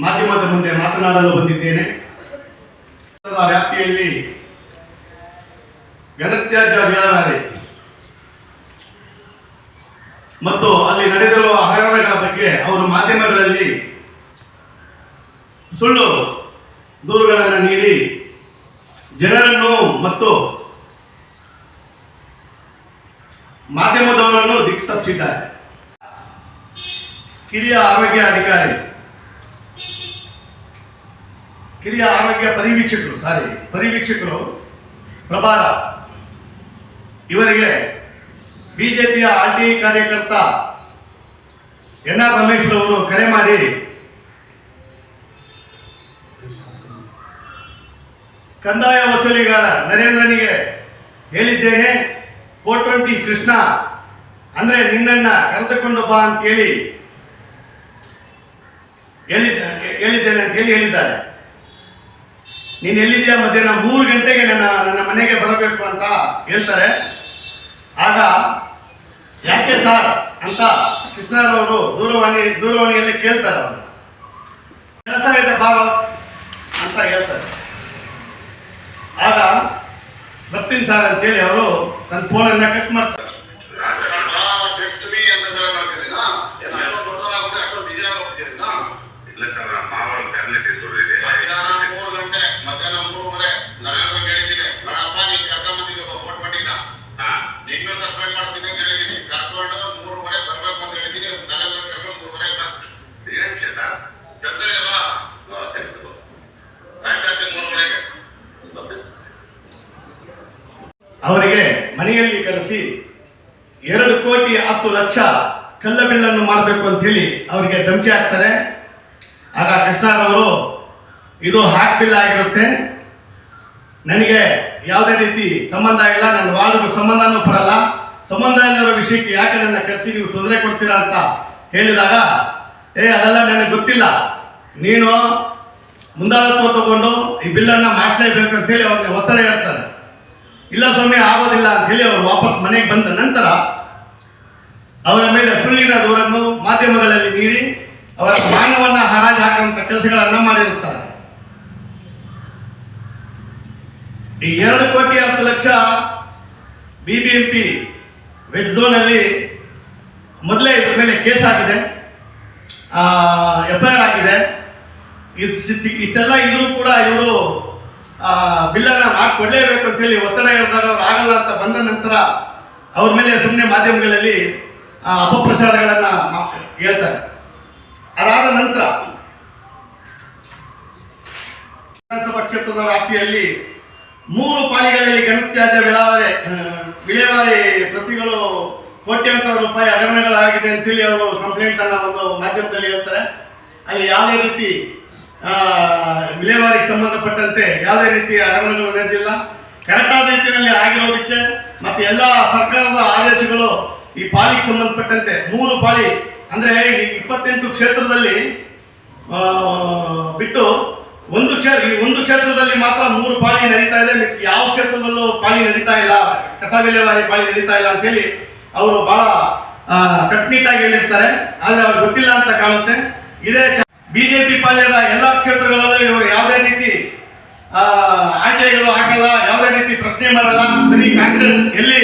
ಮಾಧ್ಯಮದ ಮುಂದೆ ಮಾತನಾಡಲು ಬಂದಿದ್ದೇನೆ. ವ್ಯಾಪ್ತಿಯಲ್ಲಿ ಘನತ್ಯಾಜ್ಯ ವಿಲೇವಾರಿ ಮತ್ತು ಅಲ್ಲಿ ನಡೆದಿರುವ ಹಗರಣಗಳ ಬಗ್ಗೆ ಅವರು ಮಾಧ್ಯಮಗಳಲ್ಲಿ ಸುಳ್ಳು ದೂರುಗಳನ್ನು ನೀಡಿ ಜನರನ್ನು ಮತ್ತು ಮಾಧ್ಯಮದವರನ್ನು ದಿಕ್ಕು ತಪ್ಪಿಸಿದ್ದಾರೆ. ಕಿರಿಯ ಆರೋಗ್ಯ ಅಧಿಕಾರಿ. ಕಿರಿಯ ಆರೋಗ್ಯ ಪರಿವೀಕ್ಷಕರು, ಸಾರಿ, ಪರಿವೀಕ್ಷಕರು, ಪ್ರಭಾರ. ಇವರಿಗೆ ಬಿಜೆಪಿಯ ಆರ್ ಟಿ ಕಾರ್ಯಕರ್ತ ಎನ್ ಆರ್ ರಮೇಶ್ ಅವರು ಕರೆ ಮಾಡಿ. ಕಂದಾಯ ವಸೂಲಿಗಾರ ನರೇಂದ್ರನಿಗೆ ಹೇಳಿದ್ದೇನೆ, ಫೋರ್ ಟ್ವೆಂಟಿ ಕೃಷ್ಣ, ಅಂದ್ರೆ ನಿನ್ನನ್ನ ಕರೆದುಕೊಂಡು ಬಾ ಅಂತೇಳಿ ಹೇಳಿದ್ದ ಹೇಳಿದ್ದೇನೆ ಅಂತ ಹೇಳಿ ಹೇಳಿದ್ದಾರೆ. ನೀನು ಎಲ್ಲಿದ್ಯಾ ಮಧ್ಯಾಹ್ನ? ಮೂರು ಗಂಟೆಗೆ ನನ್ನ ನನ್ನ ಮನೆಗೆ ಬರಬೇಕು ಅಂತ ಹೇಳ್ತಾರೆ. ಆಗ, ಯಾಕೆ ಸರ್ ಅಂತ ಕೃಷ್ಣರವರು ದೂರವಾಣಿ ದೂರವಾಣಿಯಲ್ಲಿ ಕೇಳ್ತಾರೆ ಅವರು. ಕೆಲಸ ಇದೆ ಬಾರೋ ಅಂತ ಹೇಳ್ತಾರೆ. ಆಗ, ಬರ್ತೀನಿ ಸರ್ ಅಂತೇಳಿ ಅವರು ನನ್ನ ಫೋನನ್ನು ಕಟ್ ಮಾಡ್ತಾರೆ ಟೆಕ್ಸ್ಟ್ ಮೀ ಅಂತಂದ್ರೆ ಮಾಡ್ತಿದ್ದೀನಾ ಏನು ಅಷ್ಟೊಂದು ದೊಡ್ಡದಾಗ್ಬಿಟ್ಟು ಅಷ್ಟೊಂದು ಬಿಜಿ ಆಗ್ಬಿಟ್ಟಿದ್ದೀನಾ ಇಲ್ಲ ಸರ್ ನಮ್ಮ ಮಾವ ಪ್ಯಾರಲಿಸಿಸ್ ಇದೆ ಮಧ್ಯಾಹ್ನ ಮೂರು ಗಂಟೆ ಮಧ್ಯಾಹ್ನ ಮೂರುವರೆ ನರೇಂದ್ರ ಹೇಳಿದ್ದೀನಿ ನೋಡಪ್ಪ ನೀನ್ ಕರ್ಕೊಂಬಂದಿದ್ದೆ ಫೋನ್ ಮಾಡಿಲ್ಲ ಹಾ ನಿನ್ನೂ ಸಸ್ಪೆಂಡ್ ಮಾಡಿಸ್ತೀನಿ ಅಂತ ಹೇಳಿದ್ದೀನಿ ಕರ್ಕೊಂಡು ಮೂರುವರೆ ಬರ್ಬೇಕು ಅಂತ ಹೇಳಿದ್ದೀನಿ ನರೇಂದ್ರ ಕರ್ಕೊಂಡು ಮೂರುವರೆ ಏನ್ ವಿಷಯ ಸರ್ ಕೆಲಸ ಇಲ್ವಾ ಹಾ, ಸರಿ ಸರ್ ಟೈಮ್ ಆಗ್ತೀನಿ ಮೂರುವರೆಗೆ ಬರ್ತೀನಿ ಸರ್ ಅವರಿಗೆ ಮನೆಯಲ್ಲಿ ಕರೆಸಿ ಎರಡು ಕೋಟಿ ಹತ್ತು ಲಕ್ಷ ಕಲ್ಲಬಿಲ್ಲನ್ನು ಮಾಡಬೇಕು ಅಂತ ಹೇಳಿ ಅವರಿಗೆ ಧಮಕಿ ಹಾಕ್ತಾರೆ. ಆಗ ಕೃಷ್ಣರವರು, ಇದು ಹಾಕ್ ಆಗಿರುತ್ತೆ. ನನಗೆ ಯಾವುದೇ ರೀತಿ ಸಂಬಂಧ ಇಲ್ಲ, ನನ್ನ ವಾರ್ಡ್ಗೂ ಸಂಬಂಧನೂ ಬರಲ್ಲ. ಸಂಬಂಧ ಇಲ್ಲದ ವಿಷಯಕ್ಕೆ ಯಾಕೆ ನನ್ನ ಕರೆಸಿ ನೀವು ತೊಂದರೆ ಕೊಡ್ತೀರಾ ಅಂತ ಹೇಳಿದಾಗ, ಏ, ಅದೆಲ್ಲ ನನಗೆ ಗೊತ್ತಿಲ್ಲ. ನೀನು ಮುಂದಾಳತ್ವ ತಗೊಂಡು ಈ ಬಿಲ್ಲನ್ನು ಮಾಡಿಸಲೇಬೇಕು ಅಂತೇಳಿ ಅವ್ರಿಗೆ ಒತ್ತಡ ಹೇಳ್ತಾರೆ. ಇಲ್ಲ ಸ್ವಾಮಿ, ಆಗೋದಿಲ್ಲ ಅಂತ ಹೇಳಿ ಅವರು ವಾಪಸ್ ಮನೆಗೆ ಬಂದ ನಂತರ ಅವರ ಮೇಲೆ ಸುಳ್ಳಿನ ದೂರನ್ನು ಮಾಧ್ಯಮಗಳಲ್ಲಿ ನೀಡಿ ಅವರ ಮಾನವನ್ನ ಹರಾಜು ಹಾಕುವಂತ ಕೆಲಸಗಳನ್ನ ಮಾಡಿರುತ್ತಾರೆ. ಈ ಎರಡು ಕೋಟಿ ಹತ್ತು ಲಕ್ಷ ಬಿಬಿಎಂಪಿ ವೆಜ್ ಝೋನ್ ಅಲ್ಲಿ ಮೊದಲೇ ಇದ್ರ ಮೇಲೆ ಕೇಸ್ ಆಗಿದೆ ಎಫ್ ಐ ಆರ್ ಆಗಿದೆ. ಇಷ್ಟೆಲ್ಲ ಇದ್ರೂ ಕೂಡ ಇವರು ಬಿಲ್ಲನ್ನ ಮಾಡಿಕೊಡ್ಲೇಬೇಕು ಅಂತ ಹೇಳಿ ಒತ್ತಡ ಹೇಳಿದಾಗ ಅವ್ರು ಆಗಲ್ಲ ಅಂತ ಬಂದ ನಂತರ ಅವ್ರ ಮೇಲೆ ಸುಮ್ಮನೆ ಮಾಧ್ಯಮಗಳಲ್ಲಿ ಅಪಪ್ರಚಾರಗಳನ್ನು ಹೇಳ್ತಾರೆ. ಅದಾದ ನಂತರ ವಿಧಾನಸಭಾ ಕ್ಷೇತ್ರದ ವ್ಯಾಪ್ತಿಯಲ್ಲಿ ಮೂರು ಪಾಲಿಗಳಲ್ಲಿ ಘನತ್ಯಾಜ್ಯ ವಿಳಾವರಿ ವಿಲೇವಾರಿ ಪ್ರತಿಗಳು ಕೋಟ್ಯಾಂತರ ರೂಪಾಯಿ ಹಗರಣಗಳಾಗಿದೆ ಅಂತೇಳಿ ಅವರು ಕಂಪ್ಲೇಂಟ್ ಅನ್ನ ಒಂದು ಮಾಧ್ಯಮದಲ್ಲಿ ಹೇಳ್ತಾರೆ. ಅಲ್ಲಿ ಯಾವುದೇ ರೀತಿ ವಿಲೇವಾರಿಗೆ ಸಂಬಂಧಪಟ್ಟಂತೆ ಯಾವುದೇ ರೀತಿಯ ಹಗರಣಗಳು ನಡೆದಿಲ್ಲ. ಕರೆಕ್ಟಾದ ರೀತಿಯಲ್ಲಿ ಆಗಿರೋದಕ್ಕೆ ಮತ್ತೆ ಎಲ್ಲ ಸರ್ಕಾರದ ಆದೇಶಗಳು ಈ ಪಾಲಿಗೆ ಸಂಬಂಧಪಟ್ಟಂತೆ ಮೂರು ಪಾಲಿ ಅಂದ್ರೆ ಇಪ್ಪತ್ತೆಂಟು ಕ್ಷೇತ್ರದಲ್ಲಿ ಬಿಟ್ಟು ಒಂದು ಕ್ಷೇತ್ರ ಈ ಒಂದು ಕ್ಷೇತ್ರದಲ್ಲಿ ಮಾತ್ರ ಮೂರು ಪಾಲಿ ನಡೀತಾ ಇದೆ. ಯಾವ ಕ್ಷೇತ್ರದಲ್ಲೂ ಪಾಲಿ ನಡೀತಾ ಇಲ್ಲ. ಕಸ ವಿಲೇವಾರಿ ಪಾಲಿ ನಡೀತಾ ಇಲ್ಲ ಅಂತೇಳಿ ಅವರು ಬಹಳ ಕಟ್ಟುನಿಟ್ಟಾಗಿ ಹೇಳಿರ್ತಾರೆ. ಆದ್ರೆ ಅವ್ರಿಗೆ ಗೊತ್ತಿಲ್ಲ ಅಂತ ಕಾಣುತ್ತೆ. ಇದೇ ಬಿಜೆಪಿ ಪಾಳ್ಯದ ಎಲ್ಲ ಕ್ಷೇತ್ರಗಳಲ್ಲೂ ಇವರು ಯಾವುದೇ ರೀತಿ ಆಯ್ಕೆಗಳು ಹಾಕಲ್ಲ, ಯಾವುದೇ ರೀತಿ ಪ್ರಶ್ನೆ ಮಾಡಲ್ಲ. ಬರೀ ಕಾಂಗ್ರೆಸ್ ಎಲ್ಲಿ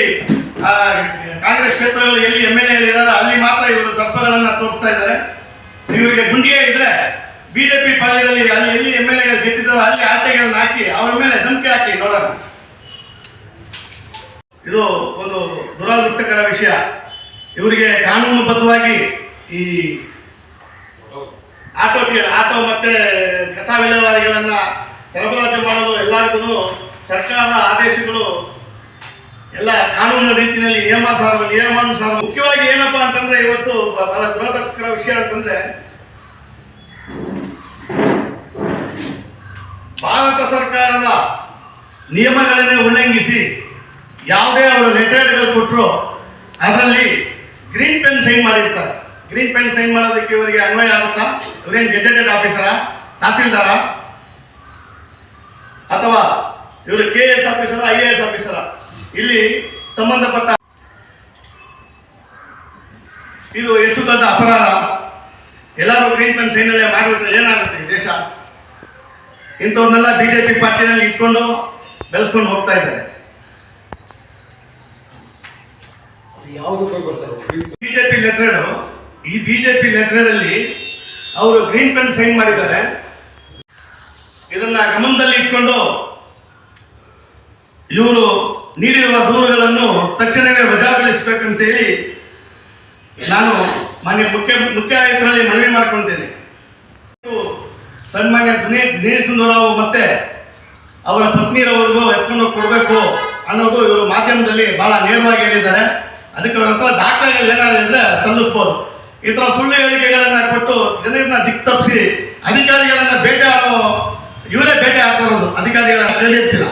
ಕಾಂಗ್ರೆಸ್ ಕ್ಷೇತ್ರಗಳು ಎಲ್ಲಿ ಎಂ ಎಲ್ ಎ ಇದ್ದಾರೆ ಅಲ್ಲಿ ಮಾತ್ರ ಇವರು ದಪ್ಪಗಳನ್ನು ತೋರಿಸ್ತಾ ಇದ್ದಾರೆ. ಇವರಿಗೆ ಗುಂಡಿಗೆ ಇದ್ರೆ ಬಿಜೆಪಿ ಪಾಳ್ಯದಲ್ಲಿ ಅಲ್ಲಿ ಎಲ್ಲಿ ಎಂ ಎಲ್ ಎಗಳು ಗೆದ್ದಿದ್ದಾರೋ ಅಲ್ಲಿ ಆಟೆಗಳನ್ನ ಹಾಕಿ ಅವರ ಮೇಲೆ ಧಮಕಿ ಹಾಕಿ ನೋಡೋಣ. ಇದು ಒಂದು ದುರಾದೃಷ್ಟಕರ ವಿಷಯ. ಇವರಿಗೆ ಕಾನೂನುಬದ್ಧವಾಗಿ ಈ ಆಟೋ ಆಟೋ ಮತ್ತೆ ಕಸ ವಿಲೇವಾರಿಗಳನ್ನ ಸರಬರಾಜು ಮಾಡಲು ಎಲ್ಲರಿಗೂ ಸರ್ಕಾರದ ಆದೇಶಗಳು ಎಲ್ಲ ಕಾನೂನು ರೀತಿಯಲ್ಲಿ ನಿಯಮಾನುಸಾರ ನಿಯಮಾನುಸಾರ ಮುಖ್ಯವಾಗಿ ಏನಪ್ಪಾ ಅಂತಂದ್ರೆ ಇವತ್ತು ಬಹಳ ದುರದೃಷ್ಟಕರ ವಿಷಯ ಅಂತಂದ್ರೆ ಭಾರತ ಸರ್ಕಾರದ ನಿಯಮಗಳನ್ನೇ ಉಲ್ಲಂಘಿಸಿ ಯಾವುದೇ ಅವರು ಲೆಟರ್ಗಳು ಕೊಟ್ಟರು ಅದರಲ್ಲಿ ಗ್ರೀನ್ ಪೆನ್ ಸೈನ್ ಮಾಡಿರ್ತಾರೆ. ಗ್ರೀನ್ ಪೆನ್ ಸೈನ್ ಮಾಡೋದಕ್ಕೆ ಇವರಿಗೆ ಅನ್ವಯ ಆಗುತ್ತಾ? ಇವರೇನು ಗೆಜೆಟೆಡ್ ಆಫೀಸರಾ? ತಹಸೀಲ್ದಾರ? ಅಥವಾ ಇವರು ಕೆ ಎಸ್ ಆಫೀಸರ ಐ ಎ ಎಸ್ ಆಫೀಸರ? ಇಲ್ಲಿ ಸಂಬಂಧಪಟ್ಟ ಇದು ಎಷ್ಟು ದೊಡ್ಡ ಅಪರಾಧ? ಎಲ್ಲರೂ ಟ್ರೀಟ್ಮೆಂಟ್ ಪೆನ್ ಸೈನಲ್ಲೇ ಮಾಡಿಬಿಟ್ರೆ ಏನಾಗುತ್ತೆ ಈ ದೇಶ? ಇಂಥವ್ರನ್ನೆಲ್ಲ ಬಿ ಜೆ ಪಿ ಪಾರ್ಟಿನಲ್ಲಿ ಇಟ್ಕೊಂಡು ಬೆಳೆಸ್ಕೊಂಡು ಹೋಗ್ತಾ ಇದ್ದಾರೆ. ಬಿಜೆಪಿ ಲೆಟ್ರೇಡು ಈ ಬಿಜೆಪಿ ಲೆಟ್ರೇಡಲ್ಲಿ ಅವರು ಗ್ರೀನ್ ಪೆನ್ ಸೈನ್ ಮಾಡಿದ್ದಾರೆ. ಇದನ್ನ ಗಮನದಲ್ಲಿ ಇಟ್ಕೊಂಡು ಇವರು ನೀಡಿರುವ ದೂರುಗಳನ್ನು ತಕ್ಷಣವೇ ವಜಾಗೊಳಿಸಬೇಕಂತೇಳಿ ನಾನು ಮಾನ್ಯ ಮುಖ್ಯ ಮುಖ್ಯ ಆಯುಕ್ತರಲ್ಲಿ ಮನವಿ ಮಾಡ್ಕೊಳ್ತೇನೆ. ಸನ್ಮಾನ್ಯ ದಿನೇಶ್ ಗುಂಡೂರಾವ್ ಮತ್ತೆ ಅವರ ಪತ್ನಿರವರೆಗೂ ಎತ್ಕೊಂಡು ಕೊಡಬೇಕು ಅನ್ನೋದು ಇವರು ಮಾಧ್ಯಮದಲ್ಲಿ ಬಹಳ ನೇರವಾಗಿ ಹೇಳಿದ್ದಾರೆ. ಅದಕ್ಕೆ ಅವ್ರ ಹತ್ರ ದಾಖಲೆಗಳು ಏನಾದ್ರು ಇದ್ರೆ ಸಲ್ಲಿಸ್ಬೋದು. ಈ ಥರ ಸುಳ್ಳು ಹೇಳಿಕೆಗಳನ್ನ ಕೊಟ್ಟು ಜನರನ್ನ ದಿಕ್ ತಪ್ಪಿಸಿ ಅಧಿಕಾರಿಗಳನ್ನ ಬೇಟೆ ಆಗೋ ಇವರೇ ಬೇಟೆ ಆಗ್ತಾ ಇರೋದು ಅಧಿಕಾರಿಗಳ ಹೇಳಿರ್ತಿಲ್ಲ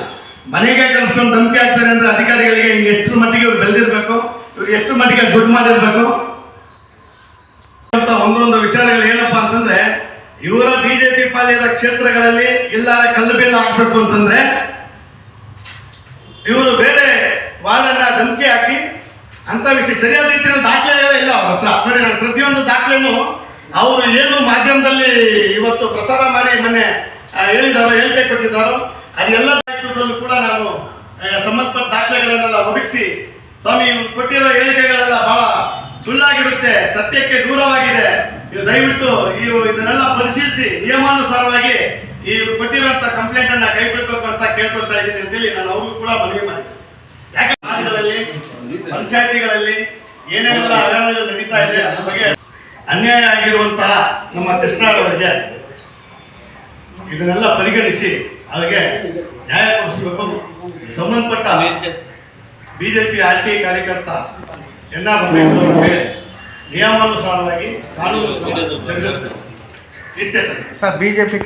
ಮನೆಗೆ ಕಳಿಸ್ಕೊಂಡು ಧಮಕಿ ಆಗ್ತಾರೆ ಅಂದ್ರೆ ಅಧಿಕಾರಿಗಳಿಗೆ ಹಿಂಗೆ ಎಷ್ಟು ಮಟ್ಟಿಗೆ ಇವ್ರು ಬೆಳೆದಿರ್ಬೇಕು? ಇವ್ರು ಎಷ್ಟು ಮಟ್ಟಿಗೆ ದುಡ್ಡು ಮಾಡಿರ್ಬೇಕು? ಅಂತ ಒಂದೊಂದು ವಿಚಾರಗಳು ಏನಪ್ಪಾ ಅಂತಂದ್ರೆ, ಇವರ ಬಿಜೆಪಿ ಪಾಲಿದ ಕ್ಷೇತ್ರಗಳಲ್ಲಿ ಇಲ್ಲ ಕಲ್ಲು ಬಿಲ್ಲ ಅಂತಂದ್ರೆ, ಇವರು ಬೇರೆ ವಾರ್ಡನ್ನ ಧಮಕಿ ಹಾಕಿ ಅಂತ ವಿಷಯ ಸರಿಯಾದ ರೀತಿಯಲ್ಲಿ ದಾಖಲೆಗಳೇ ಇಲ್ಲ ಅವ್ರ ಹತ್ರ. ನೋಡಿ ನಾನು ಪ್ರತಿಯೊಂದು ದಾಖಲೆನೂ ಅವರು ಏನು ಮಾಧ್ಯಮದಲ್ಲಿ ಇವತ್ತು ಪ್ರಸಾರ ಮಾಡಿ ಮೊನ್ನೆ ಹೇಳಿದಾರೋ ಹೇಳಿಕೆ ಕೊಟ್ಟಿದ್ದಾರೋ ಅದೆಲ್ಲ ದಾಖಲೆಗಳಲ್ಲೂ ಕೂಡ ನಾನು ಸಂಬಂಧಪಟ್ಟ ದಾಖಲೆಗಳನ್ನೆಲ್ಲ ಒದಗಿಸಿ, ಸ್ವಾಮಿ ಕೊಟ್ಟಿರೋ ಹೇಳಿಕೆಗಳೆಲ್ಲ ಬಹಳ ಸುಳ್ಳಾಗಿರುತ್ತೆ ಸತ್ಯಕ್ಕೆ ದೂರವಾಗಿದೆ. ನೀವು ದಯವಿಟ್ಟು ಈ ಇದನ್ನೆಲ್ಲ ಪರಿಶೀಲಿಸಿ, ನಿಯಮಾನುಸಾರವಾಗಿ ಈ ಕೊಟ್ಟಿರುವಂತ ಕಂಪ್ಲೇಂಟ್ ಅನ್ನ ಕೈ ಬಿಡಬೇಕು ಅಂತ ಕೇಳ್ಕೊಳ್ತಾ ಇದ್ದೀನಿ ಅಂತೇಳಿ ನಾನು ಅವ್ರಿಗೂ ಕೂಡ ಮನವಿ ಮಾಡಿದ್ದೆ. ಪಂಚಾಯತಿಗಳಲ್ಲಿ ಏನೇನೆಲ್ಲ ಹಗರಣಗಳು ನಡೀತಾ ಇದೆ ಅದ್ರ ಬಗ್ಗೆ ಅನ್ಯಾಯ ಆಗಿರುವಂತಹ ನಮ್ಮ ಕೃಷ್ಣರವರಿಗೆ ಇದನ್ನೆಲ್ಲ ಪರಿಗಣಿಸಿ ಅವರಿಗೆ ನ್ಯಾಯ ಕೊಡಿಸಬೇಕು ಸಂಬಂಧಪಟ್ಟ ಬಿಜೆಪಿ ಆರ್ ಟಿ ಕಾರ್ಯಕರ್ತ ಎನ್ ಆರ್ ಅವರಿಗೆ ನಿಯಮಾನುಸಾರವಾಗಿ ಕಾನೂನು ಸರ್ ಬಿಜೆಪಿ